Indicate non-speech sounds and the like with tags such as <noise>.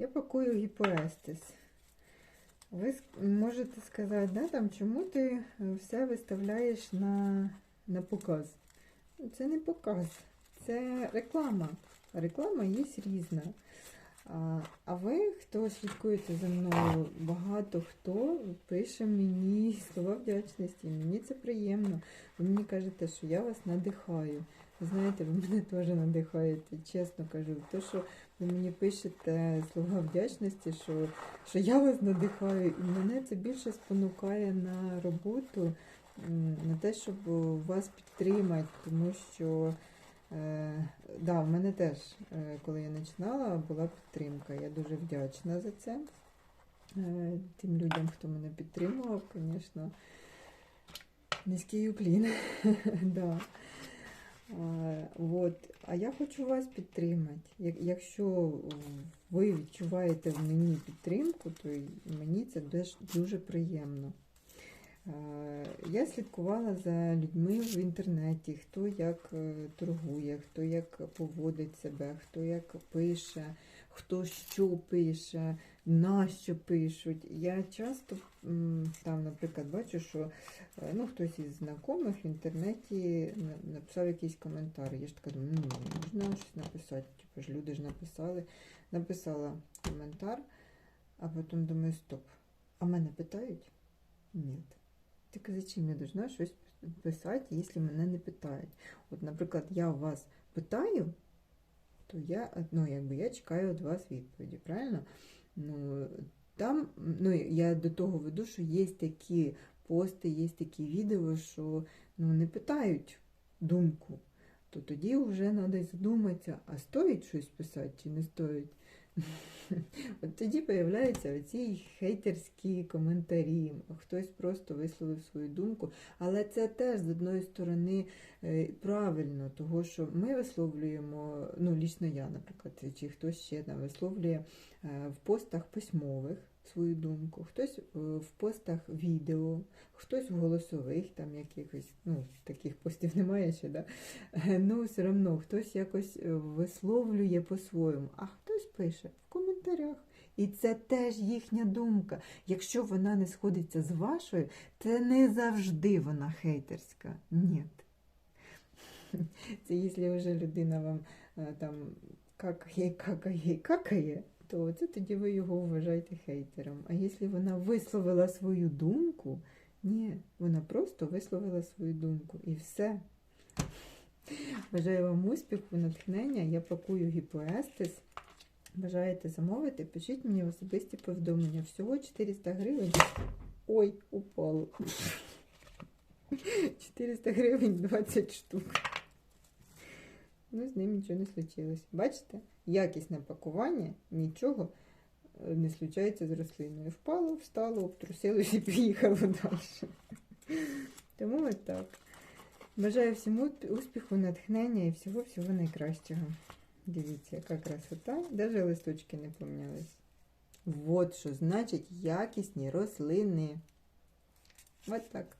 Я пакую гіпоестис. Ви можете сказати, да, там, чому ти все виставляєш на, на показ? Це не показ, це реклама. Реклама є різна. А, ви, хто слідкуєте за мною, багато хто пише мені слова вдячності. Мені це приємно. Ви мені кажете, що я вас надихаю. Знаєте, ви мене теж надихаєте, чесно кажу. То, що ви мені пишете слова вдячності, що, що я вас надихаю, і мене це більше спонукає на роботу, на те, щоб вас підтримати, тому що. Е, да, в мене теж, е, коли я починала, була підтримка. Я дуже вдячна за це. Е, тим людям, хто мене підтримував, звісно, низький уклін. <laughs> да. А, от. а я хочу вас підтримати. Як- Якщо ви відчуваєте в мені підтримку, то мені це дуже приємно. Е, Я слідкувала за людьми в інтернеті, хто як е, торгує, хто як поводить себе, хто як пише, хто що пише, на що пишуть. Я часто там, наприклад, бачу, що е, ну, хтось із знайомих в інтернеті написав якийсь коментар. Я ж така думаю, ну, можна щось написати. Типу ж люди ж написали. Написала коментар, а потім думаю, стоп. А мене питають? Ні. Так зачем я должна щось писати, якщо мене не питають? От, наприклад, я вас питаю, то я, ну, якби я чекаю від вас відповіді, правильно? Ну, там, ну, я до того веду, що є такі пости, є такі відео, що ну, не питають думку, то тоді вже треба задуматися, а стоїть щось писати чи не стоїть. <laughs> От тоді появляються оці хейтерські коментарі. Хтось просто висловив свою думку. Але це теж з одної сторони е, правильно, того що ми висловлюємо, ну, лічно я, наприклад, чи хтось ще там висловлює е, в постах письмових свою думку, хтось е, в постах відео, хтось в голосових, там якихось, ну, таких постів немає ще, да? Е, ну, все одно хтось якось е, висловлює по-своєму, а хтось пише в коментарях. І це теж їхня думка. Якщо вона не сходиться з вашою, це не завжди вона хейтерська. Ні. Це якщо вже людина вам там какає, какає, какає, то це тоді ви його вважаєте хейтером. А якщо вона висловила свою думку, ні, вона просто висловила свою думку і все. Бажаю вам успіху, натхнення. Я пакую гіпоестис. Бажаєте замовити, пишіть мені особисті повідомлення. Всього 400 гривень. Ой, упало. 400 гривень 20 штук. Ну, з ним нічого не случилось. Бачите? Якісне пакування, нічого е, не случається з рослиною. Впало, встало, обтрусилось і поїхало далі. Тому от так. Бажаю всім успіху, натхнення і всього-всього найкращого. Дивіться, яка красота. Даже листочки не помінялись. Вот що значить якісні рослини. От так.